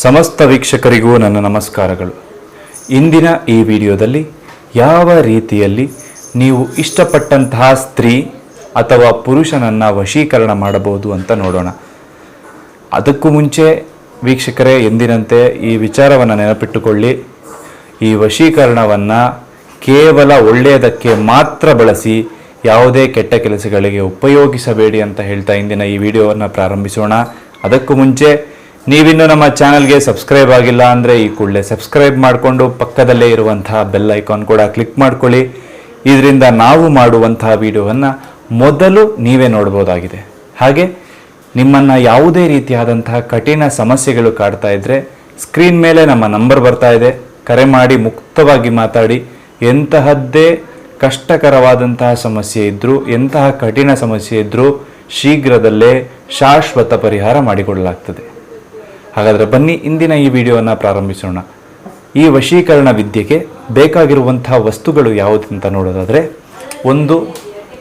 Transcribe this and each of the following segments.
ಸಮಸ್ತ ವೀಕ್ಷಕರಿಗೂ ನನ್ನ ನಮಸ್ಕಾರಗಳು. ಇಂದಿನ ಈ ವಿಡಿಯೋದಲ್ಲಿ ಯಾವ ರೀತಿಯಲ್ಲಿ ನೀವು ಇಷ್ಟಪಟ್ಟಂತಹ ಸ್ತ್ರೀ ಅಥವಾ ಪುರುಷನನ್ನು ವಶೀಕರಣ ಮಾಡಬಹುದು ಅಂತ ನೋಡೋಣ. ಅದಕ್ಕೂ ಮುಂಚೆ ವೀಕ್ಷಕರೇ, ಎಂದಿನಂತೆ ಈ ವಿಚಾರವನ್ನು ನೆನಪಿಟ್ಟುಕೊಳ್ಳಿ. ಈ ವಶೀಕರಣವನ್ನು ಕೇವಲ ಒಳ್ಳೆಯದಕ್ಕೆ ಮಾತ್ರ ಬಳಸಿ ಯಾವುದೇ ಕೆಟ್ಟ ಕೆಲಸಗಳಿಗೆ ಉಪಯೋಗಿಸಬೇಡಿ ಅಂತ ಹೇಳ್ತಾ ಇಂದಿನ ಈ ವಿಡಿಯೋವನ್ನು ಪ್ರಾರಂಭಿಸೋಣ. ಅದಕ್ಕೂ ಮುಂಚೆ ನೀವಿನ್ನೂ ನಮ್ಮ ಚಾನಲ್ಗೆ ಸಬ್ಸ್ಕ್ರೈಬ್ ಆಗಿಲ್ಲ ಅಂದರೆ ಈ ಕೂಡಲೇ ಸಬ್ಸ್ಕ್ರೈಬ್ ಮಾಡಿಕೊಂಡು ಪಕ್ಕದಲ್ಲೇ ಇರುವಂತಹ ಬೆಲ್ ಐಕಾನ್ ಕೂಡ ಕ್ಲಿಕ್ ಮಾಡ್ಕೊಳ್ಳಿ. ಇದರಿಂದ ನಾವು ಮಾಡುವಂತಹ ವಿಡಿಯೋವನ್ನು ಮೊದಲು ನೀವೇ ನೋಡ್ಬೋದಾಗಿದೆ. ಹಾಗೆ ನಿಮ್ಮನ್ನು ಯಾವುದೇ ರೀತಿಯಾದಂತಹ ಕಠಿಣ ಸಮಸ್ಯೆಗಳು ಕಾಡ್ತಾ ಇದ್ದರೆ ಸ್ಕ್ರೀನ್ ಮೇಲೆ ನಮ್ಮ ನಂಬರ್ ಬರ್ತಾ ಇದೆ. ಕರೆ ಮಾಡಿ ಮುಕ್ತವಾಗಿ ಮಾತಾಡಿ. ಎಂತಹದ್ದೇ ಕಷ್ಟಕರವಾದಂತಹ ಸಮಸ್ಯೆ ಇದ್ದರೂ ಎಂತಹ ಕಠಿಣ ಸಮಸ್ಯೆ ಇದ್ದರೂ ಶೀಘ್ರದಲ್ಲೇ ಶಾಶ್ವತ ಪರಿಹಾರ ಮಾಡಿಕೊಡಲಾಗ್ತದೆ. ಹಾಗಾದರೆ ಬನ್ನಿ, ಇಂದಿನ ಈ ವಿಡಿಯೋವನ್ನು ಪ್ರಾರಂಭಿಸೋಣ. ಈ ವಶೀಕರಣ ವಿದ್ಯೆಗೆ ಬೇಕಾಗಿರುವಂತಹ ವಸ್ತುಗಳು ಯಾವುದು ಅಂತ ನೋಡೋದಾದರೆ, ಒಂದು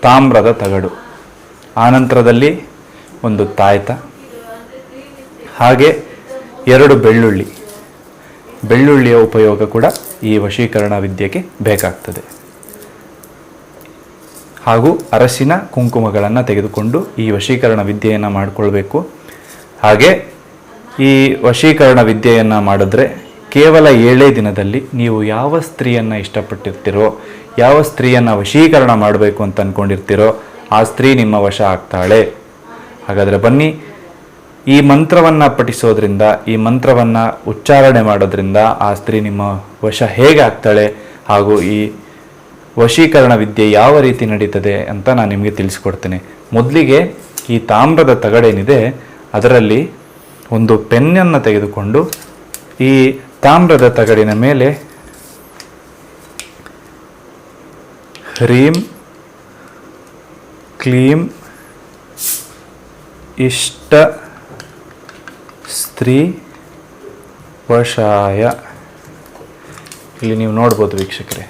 ತಾಮ್ರದ ತಗಡು. ಆನಂತರದಲ್ಲಿ ಒಂದು ತಾಯ್ತ, ಹಾಗೆ ಎರಡು ಬೆಳ್ಳುಳ್ಳಿ. ಬೆಳ್ಳುಳ್ಳಿಯ ಉಪಯೋಗ ಕೂಡ ಈ ವಶೀಕರಣ ವಿದ್ಯೆಗೆ ಬೇಕಾಗ್ತದೆ. ಹಾಗೂ ಅರಸಿನ ಕುಂಕುಮಗಳನ್ನು ತೆಗೆದುಕೊಂಡು ಈ ವಶೀಕರಣ ವಿದ್ಯೆಯನ್ನು ಮಾಡಿಕೊಳ್ಬೇಕು. ಹಾಗೆ ಈ ವಶೀಕರಣ ವಿದ್ಯೆಯನ್ನು ಮಾಡಿದ್ರೆ ಕೇವಲ ಏಳೇ ದಿನದಲ್ಲಿ ನೀವು ಯಾವ ಸ್ತ್ರೀಯನ್ನು ಇಷ್ಟಪಟ್ಟಿರ್ತೀರೋ, ಯಾವ ಸ್ತ್ರೀಯನ್ನು ವಶೀಕರಣ ಮಾಡಬೇಕು ಅಂತ ಅಂದ್ಕೊಂಡಿರ್ತೀರೋ ಆ ಸ್ತ್ರೀ ನಿಮ್ಮ ವಶ ಆಗ್ತಾಳೆ. ಹಾಗಾದರೆ ಬನ್ನಿ, ಈ ಮಂತ್ರವನ್ನು ಪಠಿಸೋದ್ರಿಂದ, ಈ ಮಂತ್ರವನ್ನು ಉಚ್ಚಾರಣೆ ಮಾಡೋದ್ರಿಂದ ಆ ಸ್ತ್ರೀ ನಿಮ್ಮ ವಶ ಹೇಗೆ ಆಗ್ತಾಳೆ ಹಾಗೂ ಈ ವಶೀಕರಣ ವಿದ್ಯೆ ಯಾವ ರೀತಿ ನಡೀತದೆ ಅಂತ ನಾನು ನಿಮಗೆ ತಿಳಿಸ್ಕೊಡ್ತೇನೆ. ಮೊದಲಿಗೆ ಈ ತಾಮ್ರದ ತಗಡೇನಿದೆ, ಅದರಲ್ಲಿ ಒಂದು ಪೆನ್ನನ್ನು ತೆಗೆದುಕೊಂಡು ಈ ತಾಮ್ರದ ತಗಡಿನ ಮೇಲೆ ಹ್ರೀಂ, ಕ್ಲೀಂ, ಇಷ್ಟ, ಸ್ತ್ರೀ, ವಶಾಯ. ಇಲ್ಲಿ ನೀವು ನೋಡ್ಬೋದು ವೀಕ್ಷಕರೇ.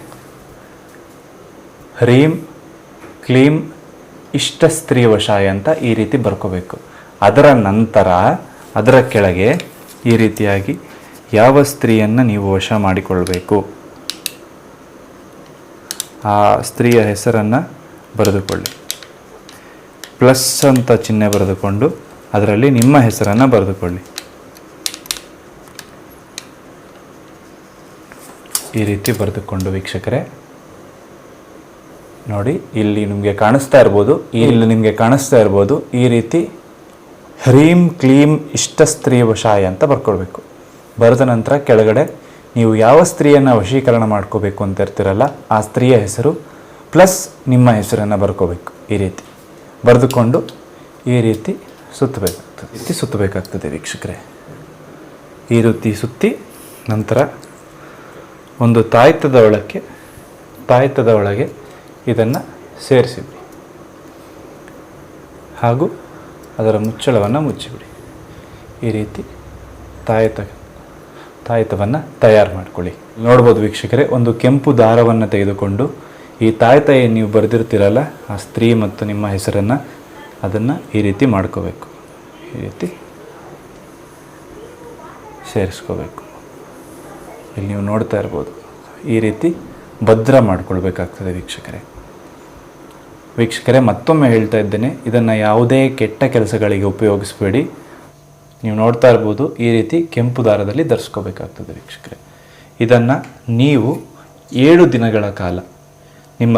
ಹ್ರೀಂ, ಕ್ಲೀಂ, ಇಷ್ಟ, ಸ್ತ್ರೀ, ವಶಾಯ ಅಂತ ಈ ರೀತಿ ಬರ್ಕೋಬೇಕು. ಅದರ ನಂತರ ಅದರ ಕೆಳಗೆ ಈ ರೀತಿಯಾಗಿ ಯಾವ ಸ್ತ್ರೀಯನ್ನು ನೀವು ವಶ ಮಾಡಿಕೊಳ್ಬೇಕು? ಆ ಸ್ತ್ರೀಯ ಹೆಸರನ್ನು ಬರೆದುಕೊಳ್ಳಿ. ಪ್ಲಸ್ ಅಂತ ಚಿಹ್ನೆ ಬರೆದುಕೊಂಡು ಅದರಲ್ಲಿ ನಿಮ್ಮ ಹೆಸರನ್ನು ಬರೆದುಕೊಳ್ಳಿ. ಈ ರೀತಿ ಬರೆದುಕೊಂಡು ವೀಕ್ಷಕರೇ. ನೋಡಿ, ಇಲ್ಲಿ ನಿಮಗೆ ಕಾಣಿಸ್ತಾ ಇರ್ಬೋದು, ಇಲ್ಲಿ ನಿಮಗೆ ಕಾಣಿಸ್ತಾ ಇರ್ಬೋದು, ಈ ರೀತಿ ಹ್ರೀಂ ಕ್ಲೀಂ ಇಷ್ಟ ಸ್ತ್ರೀ ವಶಾಯ ಅಂತ ಬರ್ಕೊಳ್ಬೇಕು ಬರೆದ ನಂತರ ಕೆಳಗಡೆ ನೀವು ಯಾವ ಸ್ತ್ರೀಯನ್ನು ವಶೀಕರಣ ಮಾಡ್ಕೋಬೇಕು ಅಂತ ಇರ್ತಿರಲ್ಲ, ಆ ಸ್ತ್ರೀಯ ಹೆಸರು ಪ್ಲಸ್ ನಿಮ್ಮ ಹೆಸರನ್ನು ಬರ್ಕೋಬೇಕು ಈ ರೀತಿ. ಬರೆದುಕೊಂಡು ಈ ರೀತಿ ಸುತ್ತಬೇಕಾಗ್ತದೆ. ರೀತಿ ಸುತ್ತಬೇಕಾಗ್ತದೆ ವೀಕ್ಷಕರೇ. ಈ ರೀತಿ ಸುತ್ತಿ ನಂತರ ಒಂದು ತಾಯ್ತದ ಒಳಕ್ಕೆ, ತಾಯ್ತದ ಒಳಗೆ ಇದನ್ನು ಸೇರಿಸಿದ್ವಿ. ಹಾಗೂ ಅದರ ಮುಚ್ಚಳವನ್ನು ಮುಚ್ಚಿಬಿಡಿ. ಈ ರೀತಿ ತಾಯತ ತಾಯತವನ್ನು ತಯಾರು ಮಾಡ್ಕೊಳ್ಳಿ. ನೋಡ್ಬೋದು ವೀಕ್ಷಕರೇ, ಒಂದು ಕೆಂಪು ದಾರವನ್ನು ತೆಗೆದುಕೊಂಡು ಈ ತಾಯತ ಏನು ನೀವು ಬರೆದಿರ್ತೀರಲ್ಲ, ಆ ಸ್ತ್ರೀ ಮತ್ತು ನಿಮ್ಮ ಹೆಸರನ್ನು ಅದನ್ನು ಈ ರೀತಿ ಮಾಡ್ಕೋಬೇಕು. ಈ ರೀತಿ ಸೇರಿಸ್ಕೋಬೇಕು. ಇಲ್ಲಿ ನೀವು ನೋಡ್ತಾ ಇರ್ಬೋದು. ಈ ರೀತಿ ಭದ್ರ ಮಾಡ್ಕೊಳ್ಬೇಕಾಗ್ತದೆ ವೀಕ್ಷಕರೇ. ವೀಕ್ಷಕರೇ, ಮತ್ತೊಮ್ಮೆ ಹೇಳ್ತಾ ಇದ್ದೇನೆ, ಇದನ್ನು ಯಾವುದೇ ಕೆಟ್ಟ ಕೆಲಸಗಳಿಗೆ ಉಪಯೋಗಿಸಬೇಡಿ. ನೀವು ನೋಡ್ತಾ ಇರ್ಬೋದು, ಈ ರೀತಿ ಕೆಂಪು ದಾರದಲ್ಲಿ ಧರಿಸ್ಕೋಬೇಕಾಗ್ತದೆ ವೀಕ್ಷಕರೇ. ಇದನ್ನು ನೀವು ಏಳು ದಿನಗಳ ಕಾಲ ನಿಮ್ಮ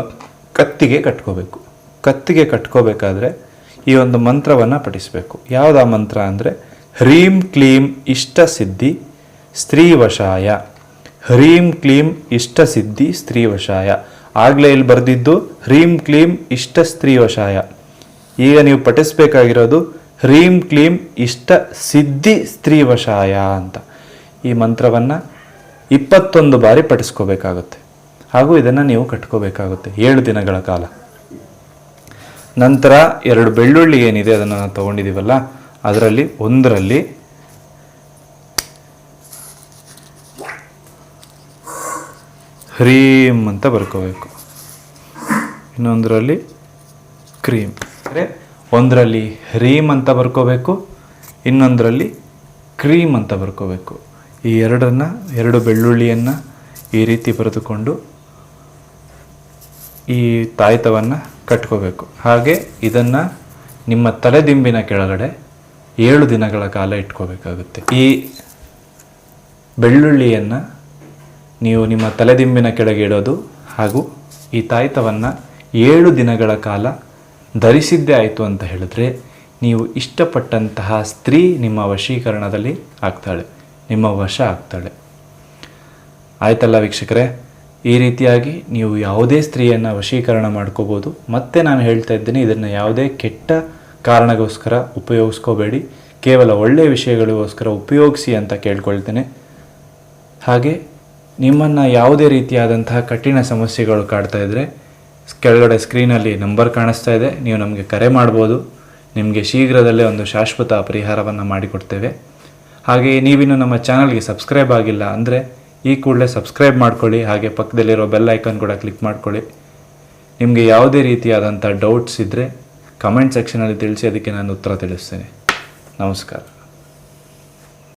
ಕತ್ತಿಗೆ ಕಟ್ಕೋಬೇಕು. ಕತ್ತಿಗೆ ಕಟ್ಕೋಬೇಕಾದ್ರೆ ಈ ಒಂದು ಮಂತ್ರವನ್ನು ಪಠಿಸಬೇಕು. ಯಾವುದಾ ಮಂತ್ರ ಅಂದರೆ, ಹ್ರೀಂ ಕ್ಲೀಂ ಇಷ್ಟ ಸಿದ್ಧಿ ಸ್ತ್ರೀವಶಾಯ. ಹ್ರೀಂ ಕ್ಲೀಂ ಇಷ್ಟ ಸಿದ್ಧಿ ಸ್ತ್ರೀ ವಶಾಯ ಆಗಲೇ ಇಲ್ಲಿ ಬರೆದಿದ್ದು ಹ್ರೀಂ ಕ್ಲೀಂ ಇಷ್ಟ ಸ್ತ್ರೀ ವಶಾಯ. ಈಗ ನೀವು ಪಠಿಸ್ಬೇಕಾಗಿರೋದು ಹ್ರೀಂ ಕ್ಲೀಂ ಇಷ್ಟ ಸಿದ್ಧಿ ಸ್ತ್ರೀ ವಶಾಯ ಅಂತ. ಈ ಮಂತ್ರವನ್ನು ಇಪ್ಪತ್ತೊಂದು ಬಾರಿ ಪಠಿಸ್ಕೋಬೇಕಾಗುತ್ತೆ. ಹಾಗೂ ಇದನ್ನು ನೀವು ಕಟ್ಕೋಬೇಕಾಗುತ್ತೆ, ಏಳು ದಿನಗಳ ಕಾಲ. ನಂತರ ಎರಡು ಬೆಳ್ಳುಳ್ಳಿ ಏನಿದೆ, ಅದನ್ನು ನಾವು ತೊಗೊಂಡಿದ್ದೀವಲ್ಲ ಅದರಲ್ಲಿ ಒಂದರಲ್ಲಿ ಹ್ರೀಂ ಅಂತ ಬರ್ಕೋಬೇಕು. ಇನ್ನೊಂದರಲ್ಲಿ ಕ್ರೀಮ್ ಅಂದರೆ ಒಂದರಲ್ಲಿ ಹ್ರೀಮ್ ಅಂತ ಬರ್ಕೋಬೇಕು, ಇನ್ನೊಂದರಲ್ಲಿ ಕ್ರೀಮ್ ಅಂತ ಬರ್ಕೋಬೇಕು. ಈ ಎರಡನ್ನು, ಎರಡು ಬೆಳ್ಳುಳ್ಳಿಯನ್ನು ಈ ರೀತಿ ಬರೆದುಕೊಂಡು ಈ ತಾಯ್ತವನ್ನು ಕಟ್ಕೋಬೇಕು. ಹಾಗೆ ಇದನ್ನು ನಿಮ್ಮ ತಲೆದಿಂಬಿನ ಕೆಳಗಡೆ ಏಳು ದಿನಗಳ ಕಾಲ ಇಟ್ಕೋಬೇಕಾಗುತ್ತೆ. ಈ ಬೆಳ್ಳುಳ್ಳಿಯನ್ನು ನೀವು ನಿಮ್ಮ ತಲೆದಿಂಬಿನ ಕೆಳಗೆ ಇಡೋದು ಹಾಗೂ ಈ ತಾಯ್ತವನ್ನು ಏಳು ದಿನಗಳ ಕಾಲ ಧರಿಸಿದ್ದೇ ಆಯಿತು ಅಂತ ಹೇಳಿದ್ರೆ ನೀವು ಇಷ್ಟಪಟ್ಟಂತಹ ಸ್ತ್ರೀ ನಿಮ್ಮ ವಶೀಕರಣದಲ್ಲಿ ಆಗ್ತಾಳೆ, ನಿಮ್ಮ ವಶ ಆಗ್ತಾಳೆ. ಆಯ್ತಲ್ಲ ವೀಕ್ಷಕರೇ, ಈ ರೀತಿಯಾಗಿ ನೀವು ಯಾವುದೇ ಸ್ತ್ರೀಯನ್ನು ವಶೀಕರಣ ಮಾಡ್ಕೋಬೋದು. ಮತ್ತೆ ನಾನು ಹೇಳ್ತಾ ಇದ್ದೀನಿ, ಇದನ್ನು ಯಾವುದೇ ಕೆಟ್ಟ ಕಾರಣಗೋಸ್ಕರ ಉಪಯೋಗಿಸ್ಕೋಬೇಡಿ. ಕೇವಲ ಒಳ್ಳೆಯ ವಿಷಯಗಳಿಗೋಸ್ಕರ ಉಪಯೋಗಿಸಿ ಅಂತ ಕೇಳ್ಕೊಳ್ತೇನೆ. ಹಾಗೆ ನಿಮ್ಮನ್ನು ಯಾವುದೇ ರೀತಿಯಾದಂತಹ ಕಠಿಣ ಸಮಸ್ಯೆಗಳು ಕಾಡ್ತಾ ಇದ್ದರೆ ಕೆಳಗಡೆ ಸ್ಕ್ರೀನಲ್ಲಿ ನಂಬರ್ ಕಾಣಿಸ್ತಾ ಇದೆ, ನೀವು ನಮಗೆ ಕರೆ ಮಾಡ್ಬೋದು. ನಿಮಗೆ ಶೀಘ್ರದಲ್ಲೇ ಒಂದು ಶಾಶ್ವತ ಪರಿಹಾರವನ್ನು ಮಾಡಿಕೊಡ್ತೇವೆ. ಹಾಗೆಯೇ ನೀವಿನ್ನು ನಮ್ಮ ಚಾನಲ್ಗೆ ಸಬ್ಸ್ಕ್ರೈಬ್ ಆಗಿಲ್ಲ ಅಂದರೆ, ಈ ಕೂಡಲೇ ಸಬ್ಸ್ಕ್ರೈಬ್ ಮಾಡ್ಕೊಳ್ಳಿ, ಹಾಗೆ ಪಕ್ಕದಲ್ಲಿರೋ ಬೆಲ್ ಐಕನ್ ಕೂಡ ಕ್ಲಿಕ್ ಮಾಡ್ಕೊಳ್ಳಿ. ನಿಮಗೆ ಯಾವುದೇ ರೀತಿಯಾದಂಥ ಡೌಟ್ಸ್ ಇದ್ದರೆ ಕಮೆಂಟ್ ಸೆಕ್ಷನಲ್ಲಿ ತಿಳಿಸಿ, ಅದಕ್ಕೆ ನಾನು ಉತ್ತರ ತಿಳಿಸ್ತೇನೆ. ನಮಸ್ಕಾರ.